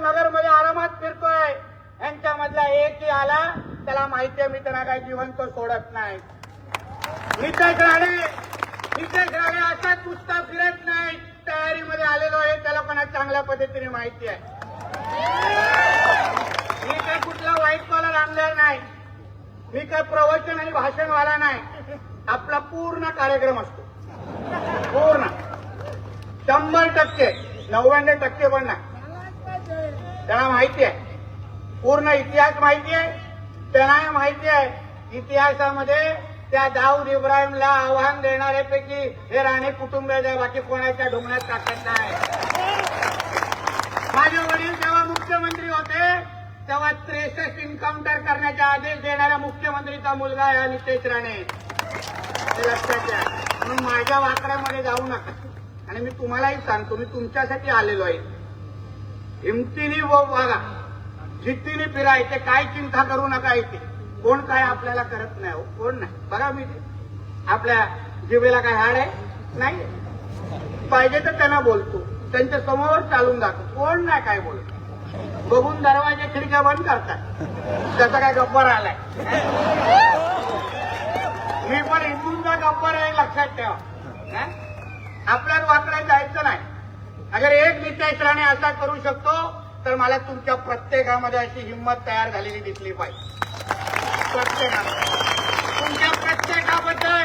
नगरमध्ये आरामात फिरतोय. यांच्यामधला एकही आला त्याला माहितीये मी त्यांना काही जिवंत सोडत नाही. नितेश राणे नितेश राणे असा नुसता फिरत नाही. तयारीमध्ये आलेलो आहे त्या लोकांना चांगल्या पद्धतीने माहिती आहे मी काय कुठला वाईट कॉलर आणलेला नाही. मी काय प्रवचन आणि भाषणवाला नाही. आपला पूर्ण कार्यक्रम असतो. पूर्ण. शंभर टक्के नव्याण्णव टक्के पण नाही. त्यांना माहिती आहे. पूर्ण इतिहास माहिती आहे. त्यांना माहिती आहे. इतिहासामध्ये त्या दाऊद इब्राहिमला आव्हान देणाऱ्यापैकी हे राणे कुटुंबियाचे आहे, बाकी कोणाच्या डोंगण्यात टाकत नाही. माझे वडील जेव्हा मुख्यमंत्री होते तेव्हा त्रेसष्ट इन्काउंटर करण्याचे आदेश देणाऱ्या मुख्यमंत्रीचा मुलगा आहे नितेश राणे. हे लक्षात घ्या. म्हणून माझ्या वाकड्यामध्ये जाऊ नका. आणि मी तुम्हालाही सांगतो मी तुमच्यासाठी आलेलो आहे. हिमतीने व वागा जिद्दीने फिरा इथे काय चिंता करू नका इथे. कोण काय आपल्याला करत नाही हो कोण नाही. बघा मी आपल्या जिभेला काय हाड आहे? नाही पाहिजे तर त्यांना बोलतो. त्यांच्यासमोर चालून जातो. कोण नाही काय बोलतो. बघून दरवाजे खिडक्या बंद करतात. त्याचा काय गप्पर आलाय. मी पण हिंदूंचा गप्पर आहे लक्षात ठेवा. आपल्याला आपल्याच जायचं नाही. अगर एक नितेश असा करू शकतो तर मला तुमच्या प्रत्येकामध्ये अशी हिंमत तयार झालेली दिसली पाहिजे. प्रत्येकामध्ये. तुमच्या प्रत्येकाबद्दल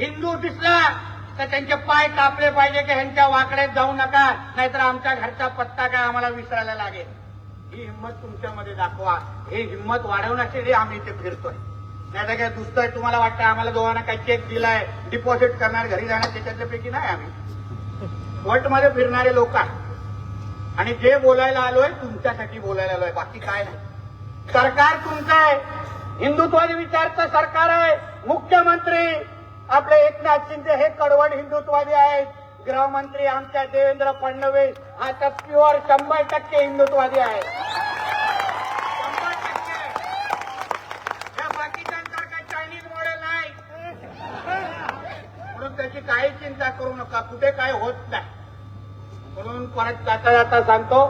हिंदू दिसला तर त्यांचे पाय कापले पाहिजे की ह्यांच्या वाकड्यात जाऊ नका नाहीतर आमच्या घरचा पत्ता काय आम्हाला विसरायला लागेल. ही हिंमत तुमच्यामध्ये दाखवा. ही हिंमत वाढवण्यासाठी आम्ही इथे फिरतोय. नाही तर काय दुसरं तुम्हाला वाटतं आम्हाला दोघांना काही चेक दिलाय डिपॉझिट करणार घरी जाणार त्याच्यातल्यापैकी नाही आम्ही. कोर्टमध्ये फिरणारे लोक आणि जे बोलायला आलोय तुमच्यासाठी बोलायला आलोय. बाकी काय नाही. सरकार तुमचं आहे. हिंदुत्वादी विचारचं सरकार आहे. मुख्यमंत्री आपले एकनाथ शिंदे हे कडवड हिंदुत्वादी आहेत. गृहमंत्री आमच्या देवेंद्र फडणवीस हा तर प्युअर शंभर टक्के हिंदुत्वादी आहे शंभर टक्के या बाकीच्यांसारखा चायनीज मॉडेल नाही म्हणून त्याची काही चिंता करू नका कुठे काय होत नाही. म्हणून परत जाता जाता सांगतो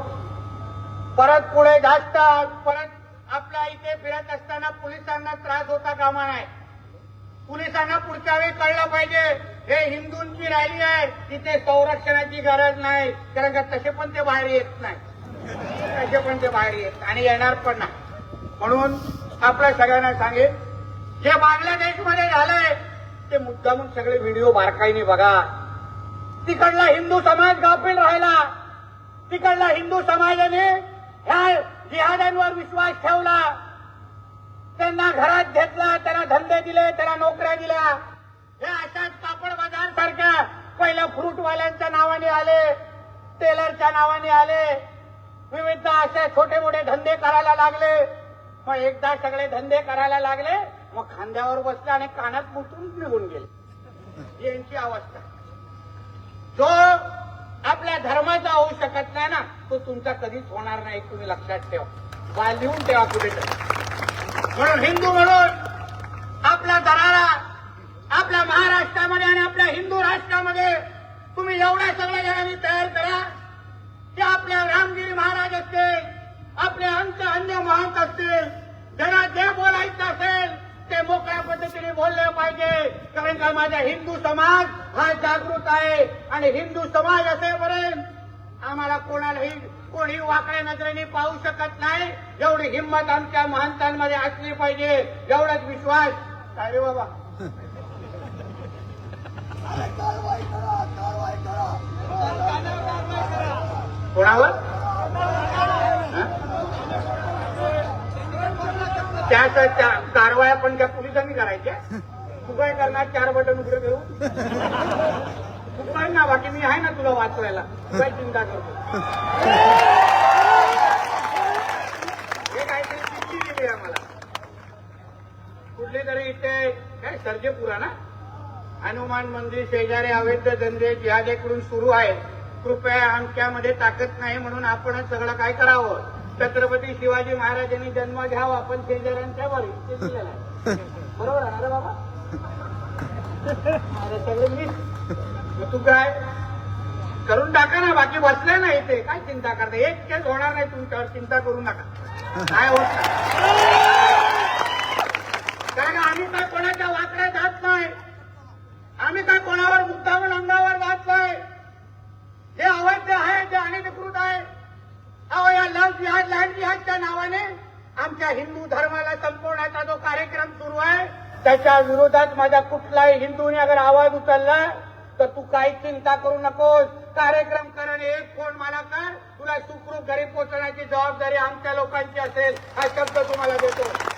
परत पुढे जास्त परत आपल्या इथे फिरत असताना पोलिसांना त्रास होता कामा नाही. पोलिसांना पुढच्या वेळी कळलं पाहिजे हे हिंदूंची रॅली आहे तिथे संरक्षणाची गरज नाही कारण का तसे पण ते बाहेर येत नाही. तसे पण ते बाहेर येत आणि येणार पण नाही. म्हणून आपल्या सगळ्यांना सांगेल जे बांगलादेशमध्ये झालंय ते मुद्दामून सगळे व्हिडिओ बारकाईने बघा. तिकडला हिंदू समाज गाफील राहिला. तिकडला हिंदू समाजाने ह्या जिहाद्यांवर विश्वास ठेवला. त्यांना घरात घेतला त्यांना धंदे दिले त्यांना नोकऱ्या दिल्या. हे अशाच कापड बाजार सारख्या पहिल्या फ्रूटवाल्यांच्या नावाने आले टेलरच्या नावाने आले. विविध असे छोटे मोठे धंदे करायला लागले. मग एकदा सगळे धंदे करायला लागले. मग खांद्यावर बसले आणि कानात मुतून निघून गेले. यांची अवस्था. जो आपल्या धर्माचा होऊ शकत नाही ना तो तुमचा कधीच होणार नाही तुम्ही लक्षात ठेवा. वा लिहून ठेवा कुठेतरी म्हणून हिंदू म्हणून आपल्या दरारा आपल्या महाराष्ट्रामध्ये आणि आपल्या हिंदू राष्ट्रामध्ये तुम्ही एवढ्या सगळ्या जणांनी तयार करा की आपल्या रामगिरी महाराज असतील आपले अंत अन्य महंत असतील ज्यांना जे बोलायचं असेल ते मोकळ्या पद्धतीने बोलले पाहिजे. कारण का माझा हिंदू समाज हा जागृत आहे आणि हिंदू समाज असेपर्यंत आम्हाला कोणालाही कोणी वाकड्या नजरेने पाहू शकत नाही. एवढी हिंमत आमच्या महंतांमध्ये असली पाहिजे. एवढाच विश्वास. काय रे बाबा? कोणावर? त्या त्या कारवाया पण त्या पोलिसांनी करायच्या? तू काय करणार चार बटन उघडे घेऊ तू ना बाकी मी आहे ना तुला वाचवायला. काय चिंता करतो. हे काहीतरी चिठ्ठी दिली आम्हाला. कुठली तरी इथे काय सर्जेपुरा ना? हनुमान मंदिर शेजारी अवैध धंदे जिहादेकडून सुरू आहे. कृपया आमच्यामध्ये ताकद नाही म्हणून आपणच सगळं काय करावं? छत्रपती शिवाजी महाराजांनी जन्म घ्यावा आपण शेजाऱ्यांच्या इथे बरोबर आहे ना रे बाबा? अरे सगळे मी मग तू काय? करून टाका ना बाकी बसले नाही ते. काय चिंता करता? एक केस होणार नाही तुमच्यावर चिंता करू नका. काय होत नाही. कारण आम्ही काय कोणाच्या वाकड्या जात नाही? आम्ही काय कोणावर मुद्दामून अंगावर जात नाही? जे अवैध आहे जे अनधिकृत आहे. अहो या लव जिहाद लहान जिहादच्या नावाने आमच्या हिंदू धर्माला संपवण्याचा जो कार्यक्रम सुरू आहे त्याच्या विरोधात माझ्या कुठलाही हिंदूने अगर आवाज उचलला तर तू काही चिंता करू नकोस. कार्यक्रम कर एक फोन मला कर. तुला सुखरूप घरी पोहोचण्याची जबाबदारी आमच्या लोकांची असेल हा शब्द तुम्हाला देतो.